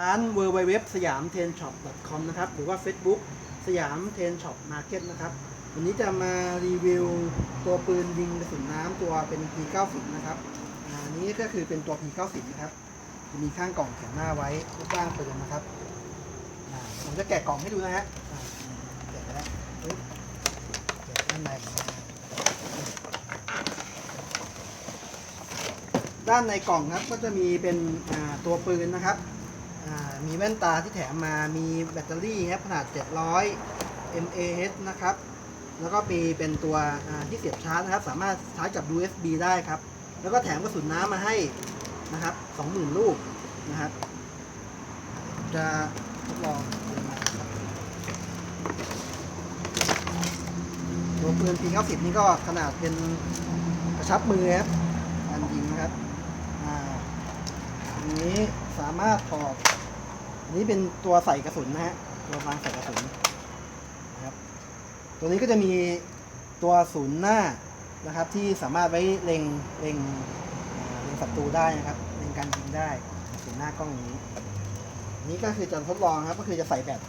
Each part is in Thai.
ร้าน w w w สยามเทนช็อป .com นะครับ หรือว่า Facebook สยามเทนช็อปมาร์เก็ตนะครับ วันนี้จะมารีวิวตัวปืนยิงกระสุนน้ำตัวเป็น P90 นะครับอันนี้ก็คือเป็นตัว P90 นะครับ มีข้างกล่องแข็งหน้าไว้รูปร่างปืนนะครับ ผมจะแกะกล่องให้ดูนะฮะแกะไปแล้วแกะด้านในก่อนนะด้านในกล่องครับก็จะมีเป็นตัวปืนนะครับ มีแว่นตาที่แถมมา มีแบตเตอรี่ครับขนาด 700 mAh นะครับ แล้วก็มีเป็นตัวที่เสียบชาร์จนะครับ สามารถชาร์จกับ USB ได้ครับ แล้วก็แถมกระสุนน้ำมาให้นะครับ 20,000 ลูกนะครับ จะทดลองปืนมาครับตัวปืน P90 นี่ก็ขนาดเป็นกระชับมือครับการยิงนะครับ อันนี้สามารถถอดอันนี้เป็นตัวใส่กระสุนนะฮะตัววางใส่กระสุนนะครับ ตัวนี้ก็จะมีตัวศูนย์หน้านะครับ ที่สามารถไว้เล็งเล็งเล็งศัตรูได้นะครับเล็งการยิงได้ศูนย์หน้ากล้องนี้ นี้ก็คือจะทดลองครับ ก็คือจะใส่แบต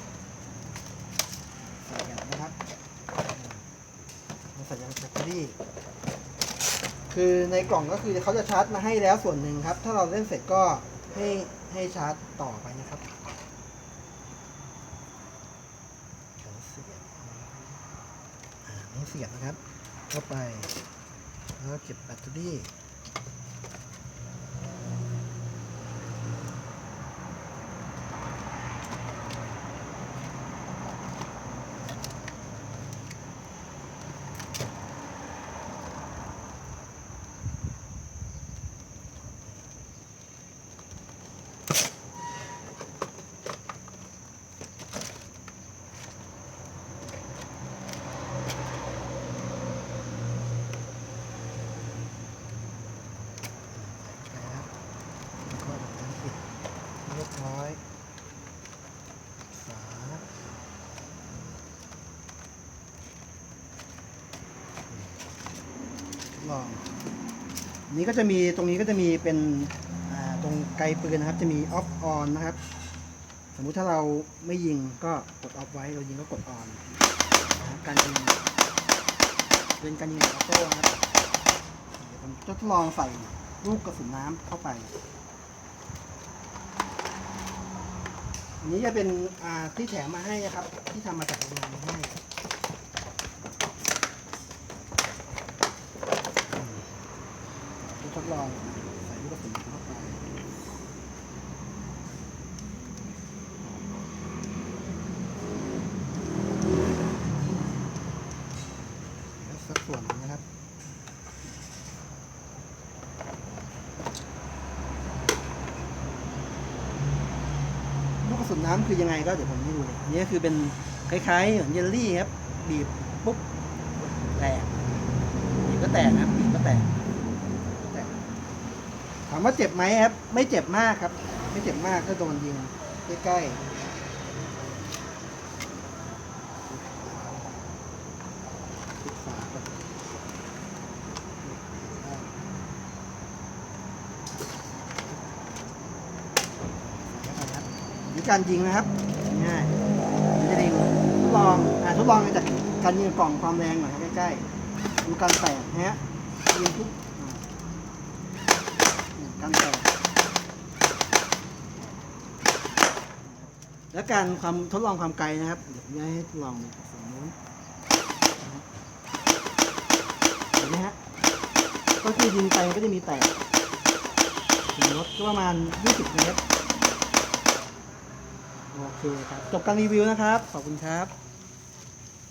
ใส่แบตนะครับใส่ยางแบตเตอรี่คือในกล่องก็คือเขาจะชาร์จมาให้แล้วส่วนหนึ่งครับ ถ้าเราเล่นเสร็จก็ ให้ให้ชาร์จต่อไปนะครับแขนเสียบอ่านี่เสียบนะครับ เข้าไป แล้วเก็บแบตเตอรี่ นะครับแล้วก็ดับน้ำปิดเรียบร้อย ฝาทด ลอง นี้ก็จะมีตรงนี้ก็จะมีเป็นตรงไกลปืนนะครับ จะมีออฟออนนะครับ สมมุติถ้าเราไม่ยิงก็กดออฟไว้ เรายิงก็กดออนการยิงเป็นการยิงออโต้นะครับเดี๋ยวผมจะทดลองใส่ลูกกระสุนน้ำเข้าไป อันนี้จะเป็นที่แถมมาให้นะครับ ที่ทำมาจากโรงงานมาให้อืมจะทด ลองใส่ลูกกระสุนเข้าไปสักส่วนนะครับลูกกระสุนน้ำคือยังไงก็เดี๋ยวผมให้ดูเลยอันนี้คือเป็นคล้ายๆเหมือนเยลลี่ครับ บีบปุ๊บแตกบีบก็แตกนะบีบก็แตก ถามว่าเจ็บไหมครับ ไม่เจ็บมากครับ ไม่เจ็บมากถ้าโดนยิงใกล้ๆปิดฝาก่อนวิการยิงนะครับง่ายจะยิงทดลองอ่าทดลองจากการยิงกล่องความแรงหน่อยใกล้ๆดูการแตกนะฮะยิงทุกอ่าเนี่ยการแตก แล้วการความทดลองความไกลนะครับ เดี๋ยวผมจะให้ทดลองดูฝั่งนู้นเห็นไหมฮะ ก็คือยิงไปมันก็จะมีแตกถึงรถก็ประมาณ 20 เมตร โอเคครับ จบการรีวิวนะครับ ขอบคุณครับ